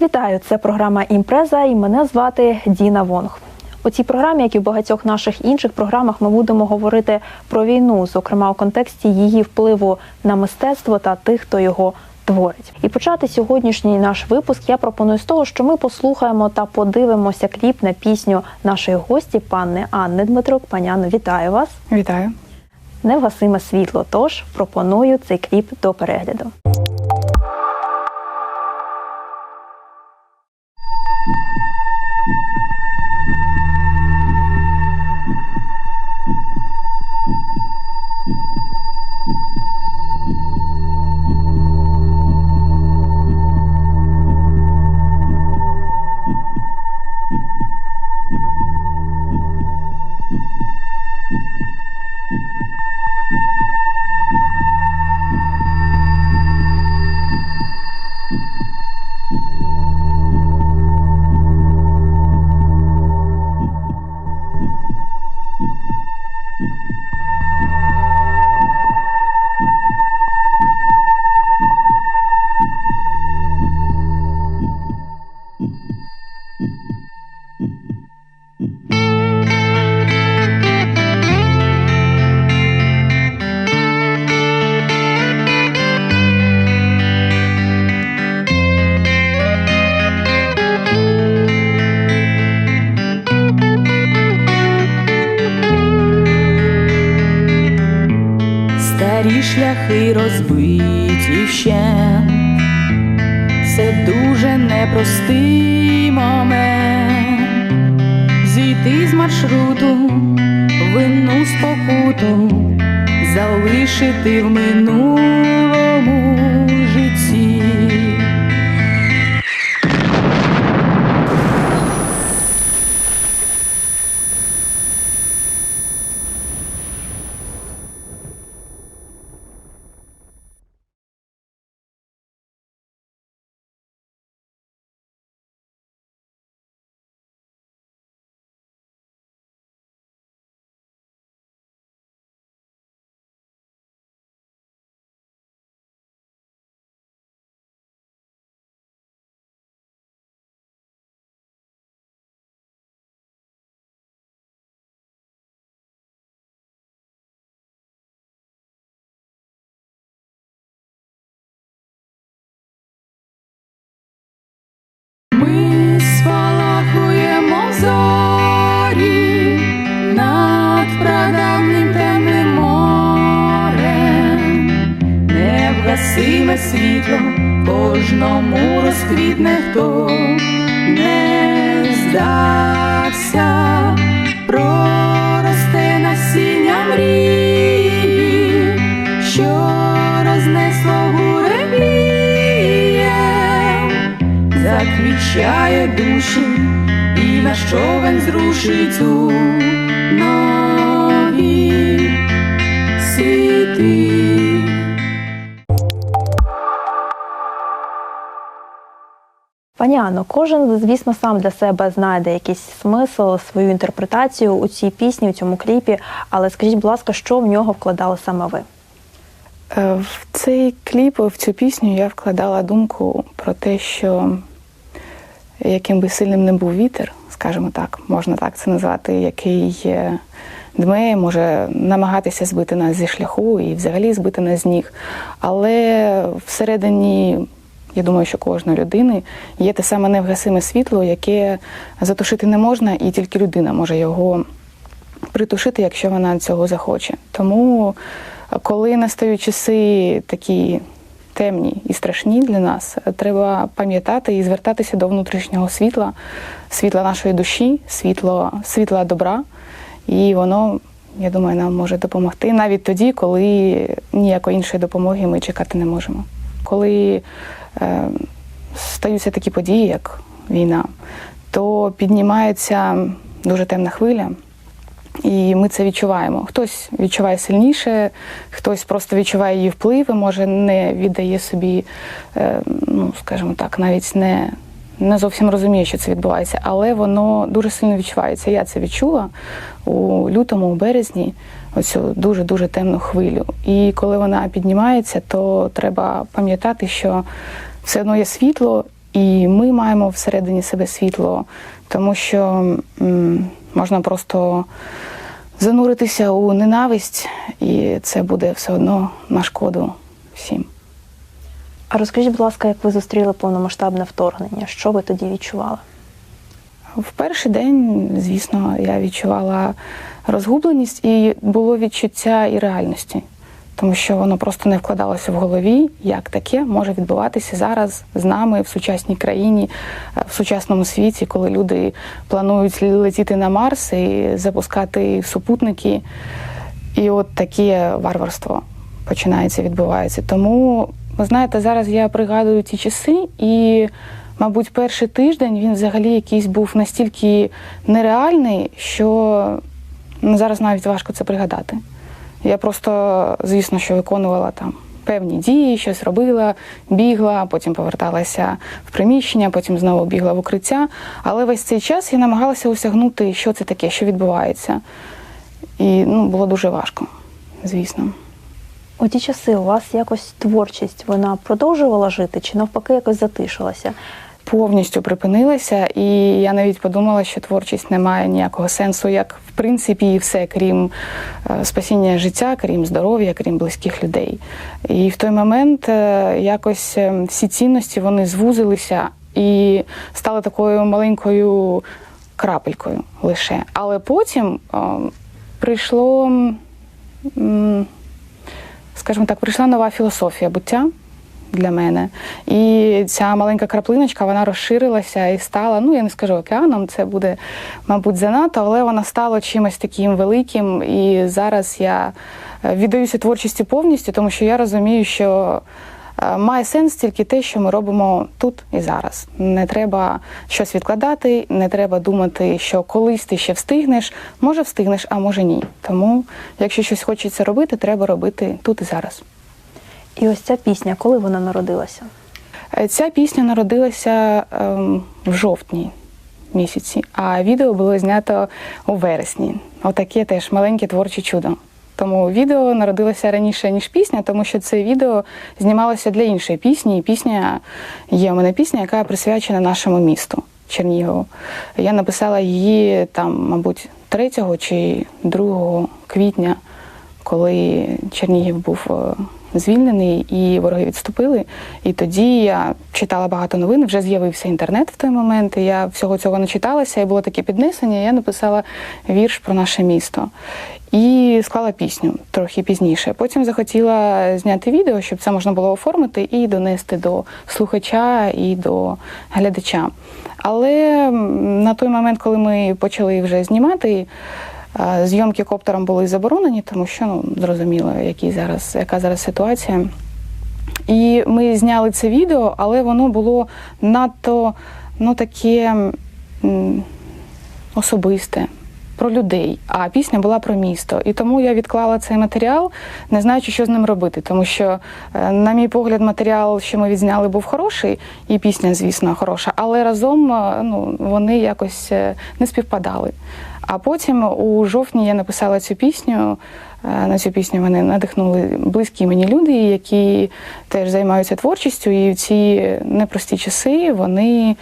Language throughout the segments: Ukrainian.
Вітаю! Це програма Імпреза і мене звати Діна Вонг. У цій програмі, як і в багатьох наших інших програмах, ми будемо говорити про війну, зокрема у контексті її впливу на мистецтво та тих, хто його творить. І почати сьогоднішній наш випуск я пропоную з того, що ми послухаємо та подивимося кліп на пісню нашої гості, панни Анни Дмитрук. Пані Анно, вітаю вас! Вітаю. Невгасиме світло. Тож пропоную цей кліп до перегляду. Старі шляхи розбиті ще, Це дуже непростий момент. Зійти з маршруту, вину спокуту, залишити в минулому розквітне, хто не здався, проросте насіння мрії, що рознесло буревієм заквічає душі, і наш човен зрушить у нові світи. Пані Анно, кожен, звісно, сам для себе знайде якийсь смисл, свою інтерпретацію у цій пісні, у цьому кліпі. Але скажіть, будь ласка, що в нього вкладали саме ви? Е, В цей кліп, в цю пісню я вкладала думку про те, що яким би сильним не був вітер, скажімо так, можна так це назвати, який дме, може намагатися збити нас зі шляху і взагалі збити нас з ніг. Але всередині, я думаю, що кожної людини є те саме невгасиме світло, яке затушити не можна, і тільки людина може його притушити, якщо вона цього захоче. Тому, коли настають часи такі темні і страшні для нас, треба пам'ятати і звертатися до внутрішнього світла, світла нашої душі, світло, світла добра, і воно. Я думаю, нам може допомогти навіть тоді, коли ніякої іншої допомоги ми чекати не можемо. Коли стаються такі події, як війна, то піднімається дуже темна хвиля, і ми це відчуваємо. Хтось відчуває сильніше, хтось просто відчуває її вплив, і може не віддає собі, е, ну скажімо так, навіть не, не зовсім розуміє, що це відбувається, але воно дуже сильно відчувається. Я це відчула у лютому, у березні, оцю дуже дуже темну хвилю. І коли вона піднімається, то треба пам'ятати, що все одно є світло. і ми маємо всередині себе світло, тому що м, можна просто зануритися у ненависть, і це буде все одно на шкоду всім. А розкажіть, будь ласка, як ви зустріли повномасштабне вторгнення? Що ви тоді відчували? В перший день, звісно, я відчувала розгубленість і було відчуття і реальності, тому що воно просто не вкладалося в голові, як таке може відбуватися зараз з нами в сучасній країні, е, в сучасному світі, коли люди планують летіти на Марс і запускати супутники. І от таке варварство починається, відбувається. Тому, ви знаєте, зараз я пригадую ті часи, і, мабуть, перший тиждень він взагалі якийсь був настільки нереальний, що ну, зараз навіть важко це пригадати. Я просто, звісно, що виконувала там певні дії, щось робила, бігла, потім поверталася в приміщення, потім знову бігла в укриття. Але весь цей час я намагалася осягнути, що це таке, що відбувається. І ну, було дуже важко, звісно. У ті часи у вас якось творчість вона продовжувала жити чи навпаки якось затишилася? Повністю припинилася, і я навіть подумала, що творчість не має ніякого сенсу, як в принципі і все, крім е, спасіння життя, крім здоров'я, крім близьких людей. І в той момент е, якось е, всі цінності вони звузилися і стали такою маленькою крапелькою лише. Але потім е, прийшло. скажімо так, прийшла нова філософія буття для мене. І ця маленька краплиночка вона розширилася і стала, ну я не скажу океаном, це буде, мабуть, занадто, але вона стала чимось таким великим. І зараз я е, віддаюся творчості повністю, тому що я розумію, що. е, Має сенс тільки те, що ми робимо тут і зараз. Не треба щось відкладати, не треба думати, що колись ти ще встигнеш. Може встигнеш, а може ні. Тому, якщо щось хочеться робити, треба робити тут і зараз. І ось ця пісня, коли вона народилася? Е, Ця пісня народилася ем, в жовтні місяці, а відео було знято у вересні. Отаке теж маленьке творче чудо. Тому відео народилося раніше, ніж пісня, тому що це відео знімалося для іншої пісні. І пісня є у мене пісня, яка присвячена нашому місту Чернігову. Я написала її там, мабуть, 3 чи 2 квітня, коли Чернігів був е, звільнений і вороги відступили. І тоді я читала багато новин, вже з'явився інтернет в той момент. І я всього цього не читалася, і було таке піднесення. і Я написала вірш про наше місто. І склала пісню трохи пізніше. Потім захотіла зняти відео, щоб це можна було оформити і донести до слухача і до глядача. Але на той момент, коли ми почали вже знімати, зйомки коптером були заборонені, тому що ну зрозуміло, які зараз, яка зараз ситуація. І ми зняли це відео, але воно було надто ну, таке особисте. Про людей, а пісня була про місто. І тому я відклала цей матеріал, не знаючи, що з ним робити. Тому що, е, на мій погляд, матеріал, що ми відзняли, був хороший, і пісня, звісно, хороша, але разом е, ну, вони якось е, не співпадали. А потім у жовтні я написала цю пісню. Е, На цю пісню мене надихнули близькі мені люди, які теж займаються творчістю, і в ці непрості часи вони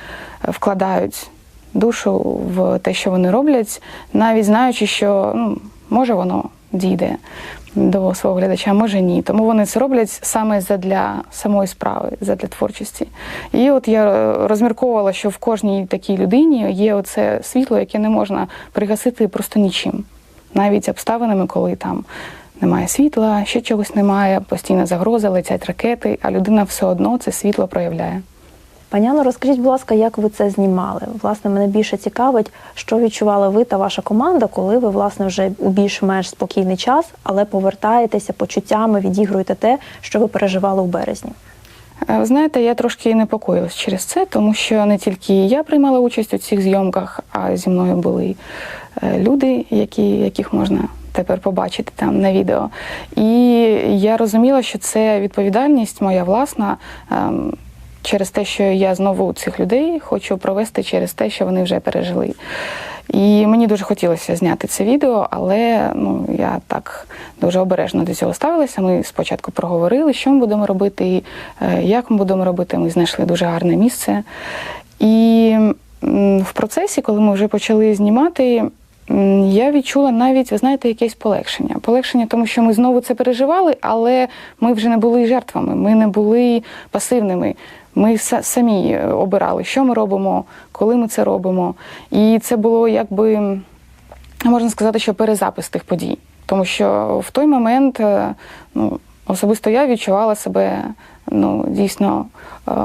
вкладають душу в те, що вони роблять, навіть знаючи, що ну, може воно дійде до свого глядача, може ні. Тому вони це роблять саме задля самої справи, задля творчості. І от я е, розмірковувала, що в кожній такій людині є оце світло, яке не можна пригасити просто нічим, навіть обставинами, коли там. Немає світла, ще чогось немає, постійна загроза, летять ракети, а людина все одно це світло проявляє. Пані розкажіть, будь ласка, як ви це знімали? Власне, мене більше цікавить, що відчували ви та ваша команда, коли ви власне вже у більш-менш спокійний час, але повертаєтеся почуттями, відігруєте те, що ви переживали у березні. Е, Ви знаєте, я трошки непокоїлась через це, тому що не тільки я приймала участь у цих зйомках, а зі мною були е, люди, які, яких можна тепер побачити там на відео. І я розуміла, що це відповідальність моя власна. Через те, що я знову цих людей хочу провести через те, що вони вже пережили. І мені дуже хотілося зняти це відео, але ну, я так дуже обережно до цього ставилася. Ми спочатку проговорили, що ми будемо робити, е, як ми будемо робити. Ми знайшли дуже гарне місце. І в процесі, коли ми вже почали знімати, я відчула навіть, ви знаєте, якесь полегшення. Полегшення, тому що ми знову це переживали, але ми вже не були жертвами, ми не були пасивними. Ми самі е, обирали, що ми робимо, коли ми це робимо. І це було якби можна сказати, що перезапис тих подій. Тому що в той момент е, ну, особисто я відчувала себе ну, дійсно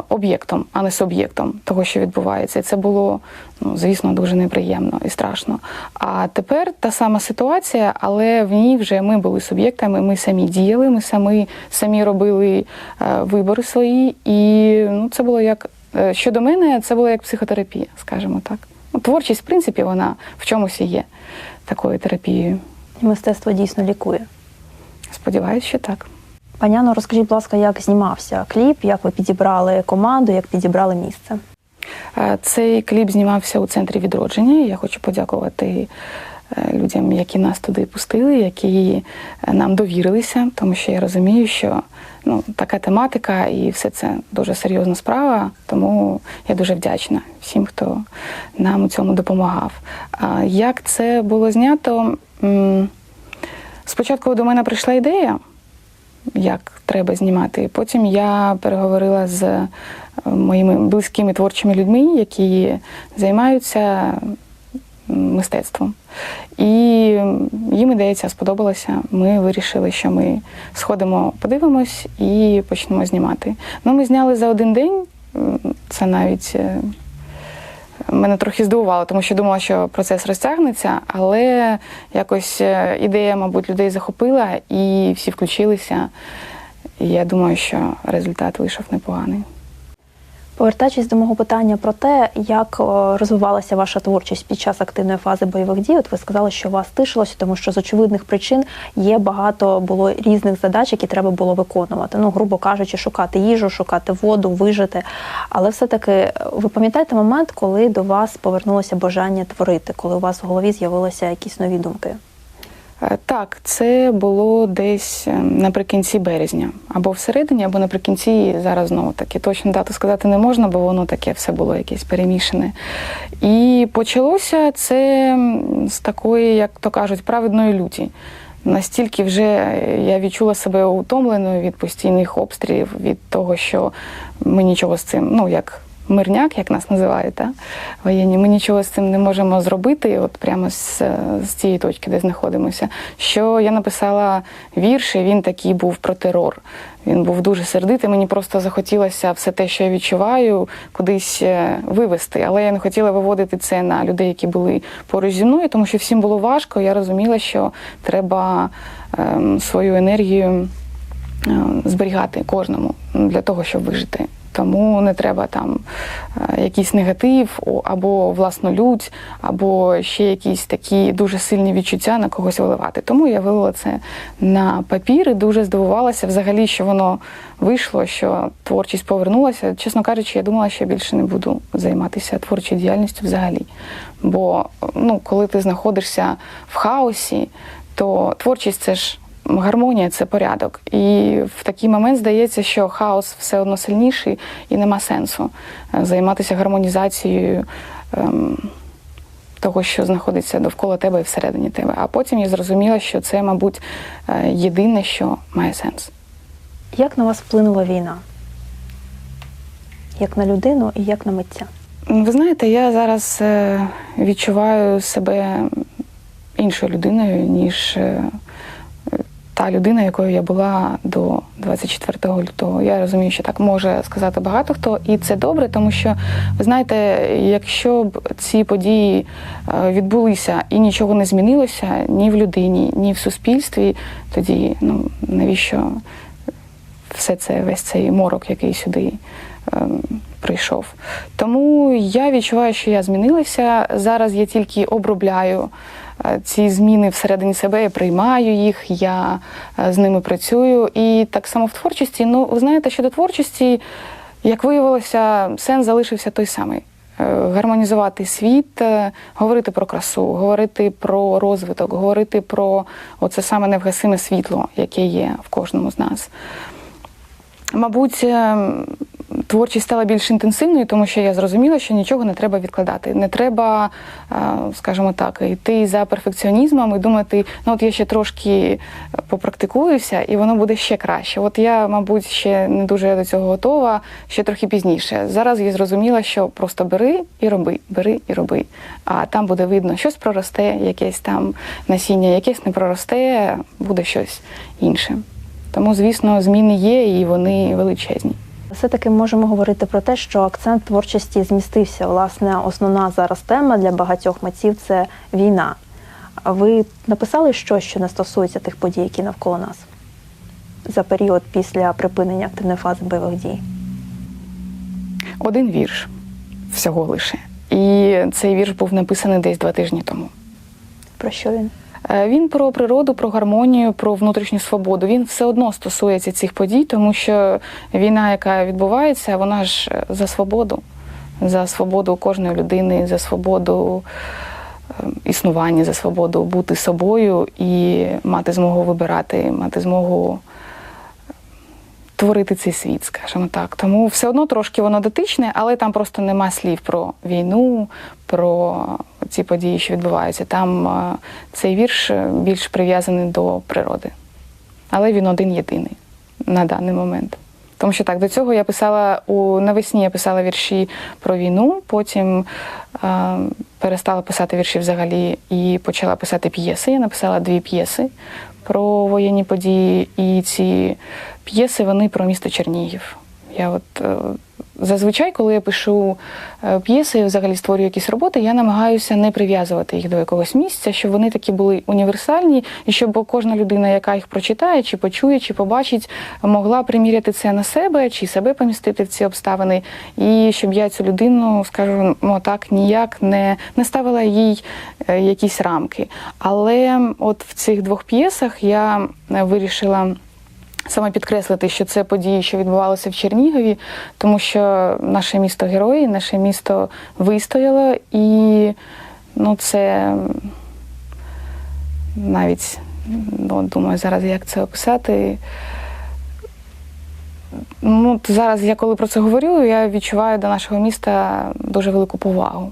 об'єктом, а не суб'єктом того, що відбувається. І це було, ну, звісно, дуже неприємно і страшно. А тепер та сама ситуація, але в ній вже ми були суб'єктами, ми самі діяли, ми самі, самі робили е, вибори свої. І ну, це було як е, щодо мене, це було як психотерапія, скажімо так. Ну, Творчість, в принципі, вона в чомусь і є такою терапією. Мистецтво дійсно лікує. Сподіваюсь, що так. Паняно, розкажіть, будь ласка, як знімався кліп, як ви підібрали команду, як підібрали місце? Е, Цей кліп знімався у центрі відродження. Я хочу подякувати е, людям, які нас туди пустили, які е, нам довірилися, тому що я розумію, що ну, така тематика і все це дуже серйозна справа. Тому я дуже вдячна всім, хто нам у цьому допомагав. Як це було знято? Спочатку до мене прийшла ідея, як треба знімати. Потім я переговорила з е, моїми близькими творчими людьми, які займаються мистецтвом. І їм ідея сподобалася. Ми вирішили, що ми сходимо, подивимось і почнемо знімати. Ну, ми зняли за один день. Це навіть е, мене трохи здивувало, тому що думала, що процес розтягнеться, але якось е, ідея, мабуть, людей захопила і всі включилися. І я думаю, що результат вийшов непоганий. Повертаючись до мого питання про те, як розвивалася ваша творчість під час активної фази бойових дій, от ви сказали, що вас тишилося, тому що з очевидних причин є багато було різних задач, які треба було виконувати. Ну, грубо кажучи, шукати їжу, шукати воду, вижити. Але все-таки е, ви пам'ятаєте момент, коли до вас повернулося бажання творити, коли у вас в голові з'явилися якісь нові думки? Е, Так, це було десь е, наприкінці березня, або всередині, або наприкінці зараз знову таки. Точно дату сказати не можна, бо воно таке все було якесь перемішане. І почалося це з такої, як то кажуть, праведної люті. Настільки вже я відчула себе утомленою від постійних обстрілів, від того, що ми нічого з цим, ну як мирняк, як нас називають, воєнні, ми нічого з цим не можемо зробити, от прямо з, з цієї точки, де знаходимося. Що я написала вірш, і він такий був про терор. Він був дуже сердитий. Мені просто захотілося все те, що я відчуваю, кудись е, вивести. Але я не хотіла виводити це на людей, які були поруч зі мною, тому що всім було важко. Я розуміла, що треба ем, свою енергію е, зберігати кожному для того, щоб вижити. Тому не треба там е, якийсь негатив або власну лють, або ще якісь такі дуже сильні відчуття на когось виливати. Тому я вилила це на папір і дуже здивувалася взагалі, що воно вийшло, що творчість повернулася. Чесно кажучи, я думала, що я більше не буду займатися творчою діяльністю взагалі. Бо ну, коли ти знаходишся в хаосі, то творчість це ж гармонія це порядок. І в такий момент здається, що хаос все одно сильніший і нема сенсу е, займатися гармонізацією. ем, Того, що знаходиться довкола тебе і всередині тебе. А потім я зрозуміла, що це, мабуть, е, єдине, що має сенс. Як на вас вплинула війна? Як на людину і як на митця? Ви знаєте, я зараз е, відчуваю себе іншою людиною, ніж та людина, якою я була до 24 лютого. Я розумію, що так може сказати багато хто, і це добре, тому що ви знаєте, якщо б ці події е, відбулися і нічого не змінилося ні в людині, ні в суспільстві, тоді ну навіщо все це, весь цей морок, який сюди ем, прийшов. Тому я відчуваю, що я змінилася. Зараз я тільки обробляю ці зміни всередині себе, я приймаю їх, я е, з ними працюю. І так само в творчості. Ну, ви знаєте, щодо творчості, як виявилося, сенс залишився той самий. гармонізувати світ, е, говорити про красу, говорити про розвиток, говорити про оце саме невгасиме світло, яке є в кожному з нас. Мабуть, е, творчість стала більш інтенсивною, тому що я зрозуміла, що нічого не треба відкладати. Не треба, е, скажімо так, йти за перфекціонізмом і думати, ну от я ще трошки попрактикуюся, і воно буде ще краще. От я, мабуть, ще не дуже до цього готова, ще трохи пізніше. Зараз я зрозуміла, що просто бери і роби, бери і роби. А там буде видно, щось проросте, якесь там насіння, якесь не проросте, буде щось інше. Тому, звісно, зміни є і вони величезні. Все-таки можемо говорити про те, що акцент творчості змістився. Власне, основна зараз тема для багатьох митців це війна. Ви написали щось, що не стосується тих подій, які навколо нас за період після припинення активної фази бойових дій? Один вірш всього лише. І цей вірш був написаний десь два тижні тому. Про що він? Е, Він про природу, про гармонію, про внутрішню свободу. Він все одно стосується цих подій, тому що війна, яка відбувається, вона ж е, за свободу, за свободу кожної людини, за свободу е, існування, за свободу бути собою і мати змогу вибирати, мати змогу творити цей світ, скажімо так. Тому все одно трошки воно дотичне, але там просто нема слів про війну, про ці події, що відбуваються. Там е, цей вірш е, більш прив'язаний до природи. Але він один єдиний на даний момент. Тому що так, до цього я писала у навесні я писала вірші про війну, потім е, перестала писати вірші взагалі і почала писати п'єси. Я написала дві п'єси про воєнні події, і ці п'єси вони про місто Чернігів. Я от е, зазвичай, коли я пишу е, п'єси, взагалі створюю якісь роботи, я намагаюся не прив'язувати їх до якогось місця, щоб вони такі були універсальні, і щоб кожна людина, яка їх прочитає, чи почує, чи побачить, могла приміряти це на себе, чи себе помістити в ці обставини, і щоб я цю людину, скажімо так, ніяк не, не ставила їй е, якісь рамки. Але от в цих двох п'єсах я е, вирішила. Саме підкреслити, що це події, що відбувалися в Чернігові, тому що наше місто герої, наше місто вистояло, і ну, це навіть ну, думаю, зараз як це описати. Ну, зараз я коли про це говорю, я відчуваю до нашого міста дуже велику повагу.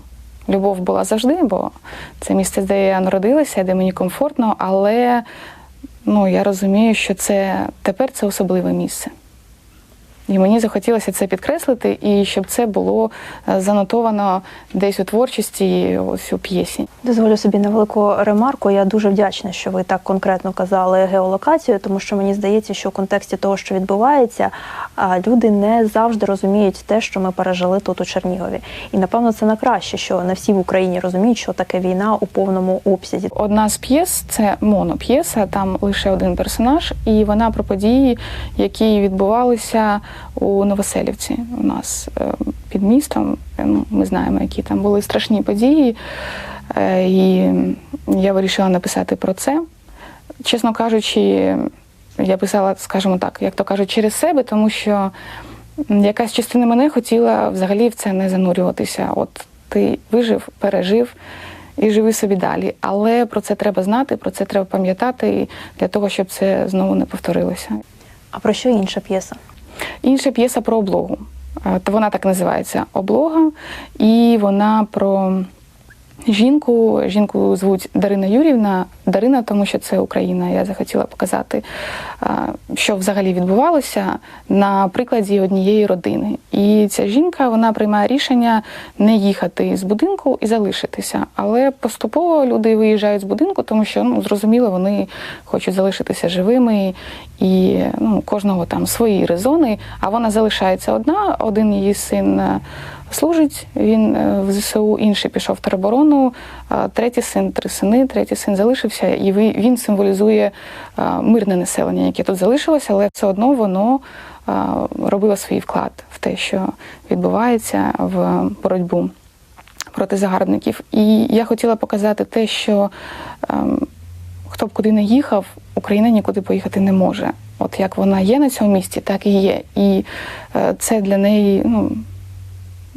Любов була завжди, бо це місце, де я народилася, де мені комфортно, але ну, я розумію, що це тепер це особливе місце. І мені захотілося це підкреслити, і щоб це було е, занотовано десь у творчості, ось у п'єсі. Дозволю собі невелику ремарку. Я дуже вдячна, що ви так конкретно казали геолокацію, тому що мені здається, що в контексті того, що відбувається, люди не завжди розуміють те, що ми пережили тут у Чернігові. І напевно це на краще, що не всі в Україні розуміють, що таке війна у повному обсязі. Одна з п'єс це моноп'єса, там лише один персонаж, і вона про події, які відбувалися у Новоселівці у нас е, під містом. Е, Ну, ми знаємо, які там були страшні події. Е, І я вирішила написати про це. Чесно кажучи, я писала, скажімо так, як то кажуть, через себе, тому що якась частина мене хотіла взагалі в це не занурюватися. От ти вижив, пережив і живи собі далі. Але про це треба знати, про це треба пам'ятати для того, щоб це знову не повторилося. А про що інша п'єса? Інша п'єса про облогу. Е, вона так називається облога, і вона про жінку. Жінку звуть Дарина Юрівна. Дарина, тому що це Україна. Я захотіла показати, е, що взагалі відбувалося на прикладі однієї родини. І ця жінка вона приймає рішення не їхати з будинку і залишитися. Але поступово люди виїжджають з будинку, тому що ну зрозуміло, вони хочуть залишитися живими, і ну, кожного там свої резони. А вона залишається одна. Один її син е, служить. Він е, в ЗСУ, інший пішов в тероборону. Третій син, три сини, третій син залишився, і він символізує е, мирне населення, яке тут залишилося, але все одно воно е, робило свій вклад в те, що відбувається в боротьбу проти загарбників. І я хотіла показати те, що ем, хто б куди не їхав, Україна нікуди поїхати не може. От як вона є на цьому місці, так і є. І це для неї ну,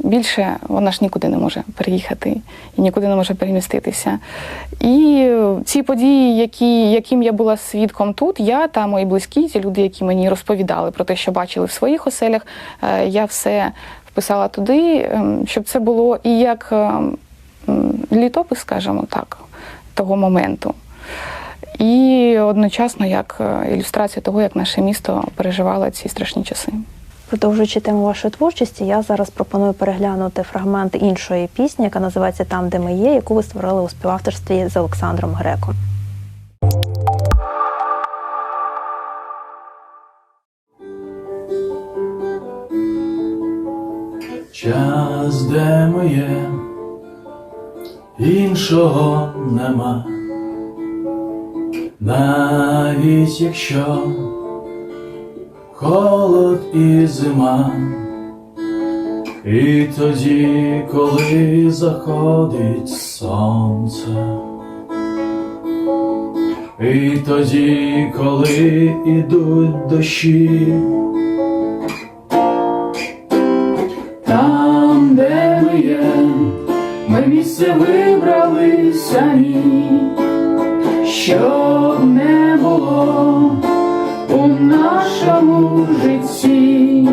більше вона ж нікуди не може переїхати і нікуди не може переміститися. І ці події, які, яким я була свідком тут, я та мої близькі, ті люди, які мені розповідали про те, що бачили в своїх оселях, е, я все вписала туди, ем, щоб це було і як ем, літопис, скажімо так, того моменту. І одночасно як е, ілюстрація того, як наше місто переживало ці страшні часи. Продовжуючи тему вашої творчості, я зараз пропоную переглянути фрагмент іншої пісні, яка називається Там, де ми є, яку ви створили у співавторстві з Олександром Греком. Час, де ми є, іншого нема, навіть якщо холод і зима, і тоді, коли заходить сонце, і тоді, коли ідуть дощі. Там, де ми є, ми місце вибрали самі, щоб не було нашому житті.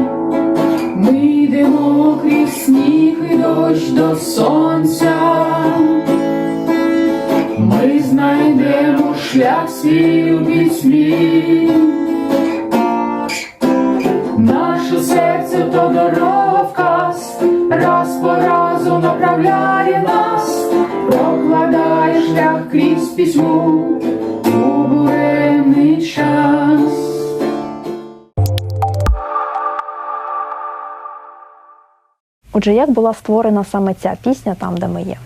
Ми йдемо крізь сніг і дощ до сонця. Ми знайдемо шлях свій у пітьмі. Наше серце то дорога вказ, раз по разу направляє нас, прокладає шлях крізь письму у буремний час. Отже, як була створена саме ця пісня Там, де ми є?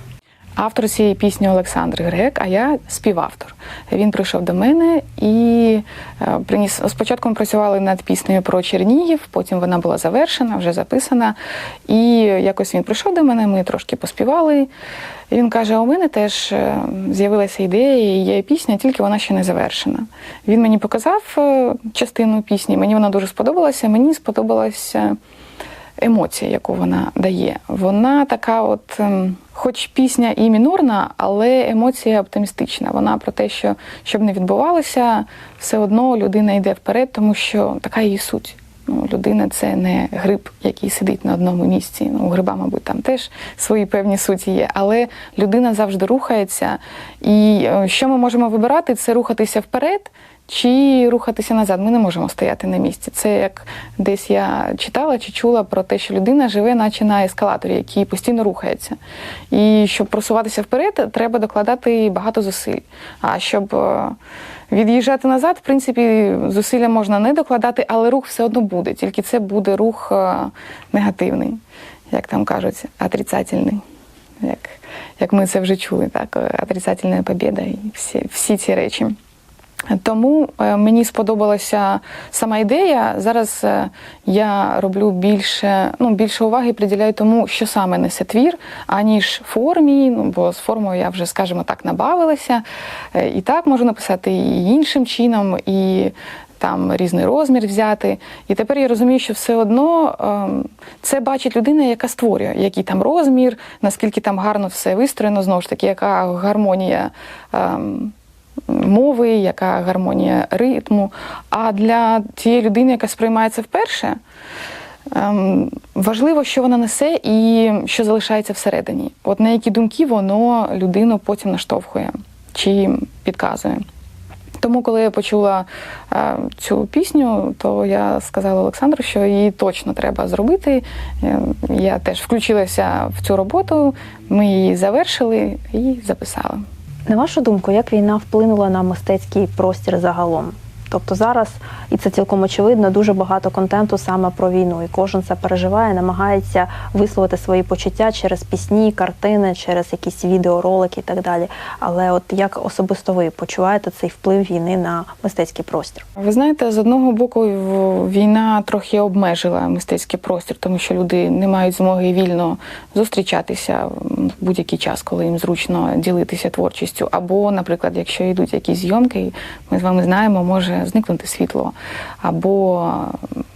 Автор цієї пісні Олександр Грек, а я співавтор. Він прийшов до мене і е, приніс. Спочатку ми працювали над піснею про Чернігів, потім вона була завершена, вже записана. І якось він прийшов до мене, ми трошки поспівали. І він каже: у мене теж е, з'явилася ідея, і є пісня, тільки вона ще не завершена. Він мені показав е, частину пісні, мені вона дуже сподобалася. Мені сподобалася емоція, яку вона дає. Вона така, от, ем, хоч пісня і мінорна, але емоція оптимістична. Вона про те, що щоб не відбувалося, все одно людина йде вперед, тому що така її суть. Ну, людина це не гриб, який сидить на одному місці. Ну, у гриба, мабуть, там теж свої певні суті є. Але людина завжди рухається. І е, що ми можемо вибирати, це рухатися вперед чи рухатися назад. Ми не можемо стояти на місці. Це як десь я читала чи чула про те, що людина живе, наче на ескалаторі, який постійно рухається. І щоб просуватися вперед, треба докладати багато зусиль. А щоб е, від'їжджати назад, в принципі, зусилля можна не докладати, але рух все одно буде. Тільки це буде рух е, негативний, як там кажуть, отрицательний. Як, як ми це вже чули, так, отрицательна побіда і всі, всі ці речі. Тому е, мені сподобалася сама ідея. Зараз е, я роблю більше, ну більше уваги приділяю тому, що саме несе твір, аніж формі. Ну бо з формою я вже, скажімо так, набавилася. Е, І так можу написати і іншим чином, і там різний розмір взяти. І тепер я розумію, що все одно ем, це бачить людина, яка створює, який там розмір, наскільки там гарно все вистроєно, знову ж таки, яка гармонія. Мови, яка гармонія ритму. А для тієї людини, яка сприймається вперше, ем, важливо, що вона несе і що залишається всередині. От на які думки воно людину потім наштовхує чи підказує. Тому, коли я почула е, цю пісню, то я сказала Олександру, що її точно треба зробити. Е, Я теж включилася в цю роботу, ми її завершили і записали. На вашу думку, як війна вплинула на мистецький простір загалом? Тобто зараз, і це цілком очевидно, дуже багато контенту саме про війну, і кожен це переживає, намагається висловити свої почуття через пісні, картини, через якісь відеоролики і так далі. Але от як особисто ви почуваєте цей вплив війни на мистецький простір? Ви знаєте, з одного боку, війна трохи обмежила мистецький простір, тому що люди не мають змоги вільно зустрічатися в будь-який час, коли їм зручно ділитися творчістю. Або, наприклад, якщо йдуть якісь зйомки, ми з вами знаємо, може зникнути світло, або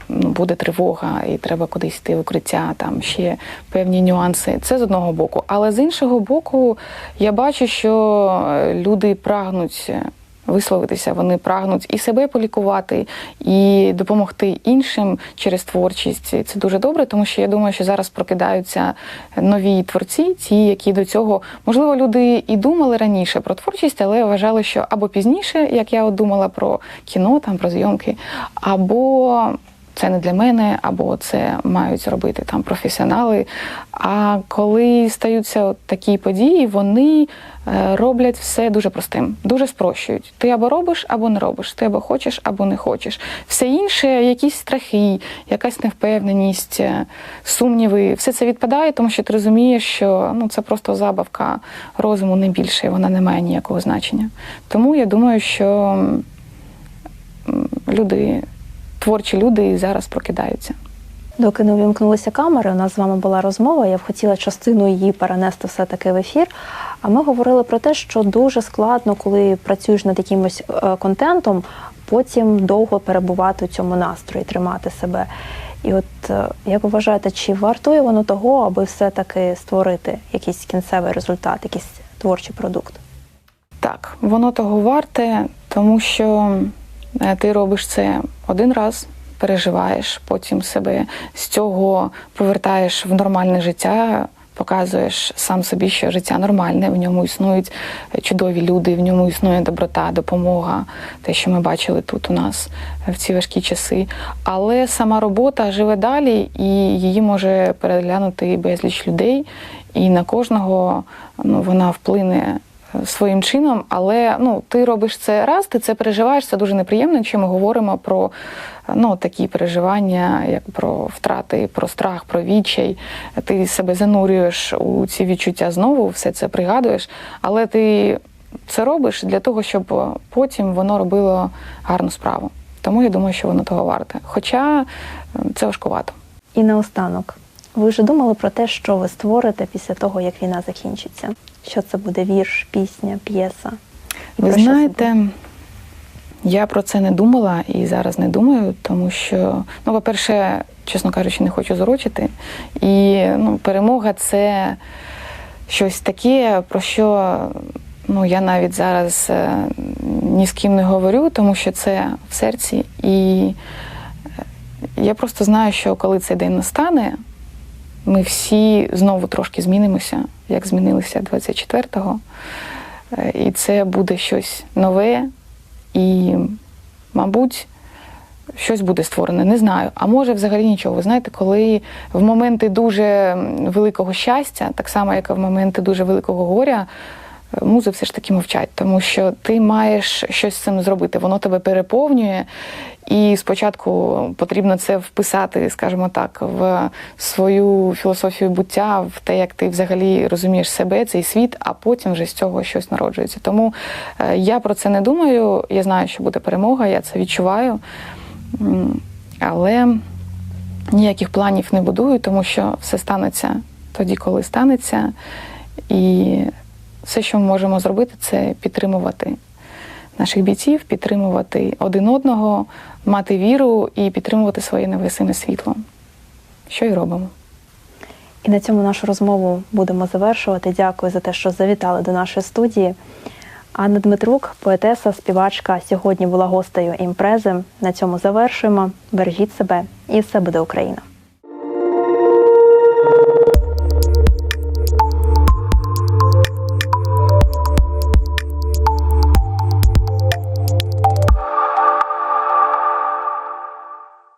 ну, буде тривога і треба кудись йти в укриття, там ще певні нюанси. Це з одного боку. Але з іншого боку, я бачу, що е, люди прагнуть. Висловитися, вони прагнуть і себе полікувати, і допомогти іншим через творчість. Це дуже добре, тому що я думаю, що зараз прокидаються нові творці, ті, які до цього можливо люди і думали раніше про творчість, але вважали, що або пізніше, як я от думала про кіно, там про зйомки, або це не для мене, або це мають робити там професіонали. А коли стаються такі події, вони е, роблять все дуже простим, дуже спрощують. Ти або робиш, або не робиш. Ти або хочеш, або не хочеш. Все інше, якісь страхи, якась невпевненість, е, сумніви, все це відпадає, тому що ти розумієш, що ну це просто забавка розуму не більше, вона не має ніякого значення. Тому я думаю, що люди, творчі люди і зараз прокидаються. Доки не увімкнулися камери, у нас з вами була розмова. Я б хотіла частину її перенести все-таки в ефір. А ми говорили про те, що дуже складно, коли працюєш над якимось е, контентом, потім довго перебувати у цьому настрої, тримати себе. І от е, як ви вважаєте, чи вартує воно того, аби все-таки створити якийсь кінцевий результат, якийсь творчий продукт? Так, воно того варте, тому що ти робиш це один раз, переживаєш, потім себе з цього повертаєш в нормальне життя. Показуєш сам собі, що життя нормальне, в ньому існують чудові люди, в ньому існує доброта, допомога, те, що ми бачили тут у нас в ці важкі часи. Але сама робота живе далі, і її може переглянути безліч людей, і на кожного ну, вона вплине своїм чином, але ну ти робиш це раз, ти це переживаєш. Це дуже неприємно. Якщо ми говоримо про ну такі переживання, як про втрати, про страх, про відчай. Ти себе занурюєш у ці відчуття знову, все це пригадуєш, але ти це робиш для того, щоб потім воно робило гарну справу. Тому я думаю, що воно того варте. Хоча це важкувато. І наостанок, ви вже думали про те, що ви створите після того, як війна закінчиться? Що це буде вірш, пісня, п'єса? І Ви знаєте, я про це не думала і зараз не думаю, тому що, ну, по-перше, чесно кажучи, не хочу зорочити. І ну, перемога це щось таке, про що ну, я навіть зараз е, ні з ким не говорю, тому що це в серці. І е, я просто знаю, що коли цей день настане, ми всі знову трошки змінимося, як змінилися 24-го. Е, І це буде щось нове, і, мабуть, щось буде створене. Не знаю. А може, взагалі нічого. Ви знаєте, коли в моменти дуже великого щастя, так само, як і в моменти дуже великого горя, музи все ж таки мовчать, тому що ти маєш щось з цим зробити. Воно тебе переповнює, і спочатку потрібно це вписати, скажімо так, в свою філософію буття, в те, як ти взагалі розумієш себе, цей світ, а потім вже з цього щось народжується. Тому е, я про це не думаю. Я знаю, що буде перемога, я це відчуваю. Але ніяких планів не будую, тому що все станеться тоді, коли станеться. І все, що ми можемо зробити, це підтримувати наших бійців, підтримувати один одного, мати віру і підтримувати своє невесиме світло. Що й робимо. І на цьому нашу розмову будемо завершувати. Дякую за те, що завітали до нашої студії. Анна Дмитрук, поетеса, співачка, сьогодні була гостею імпрези. На цьому завершуємо. Бережіть себе і все буде Україна.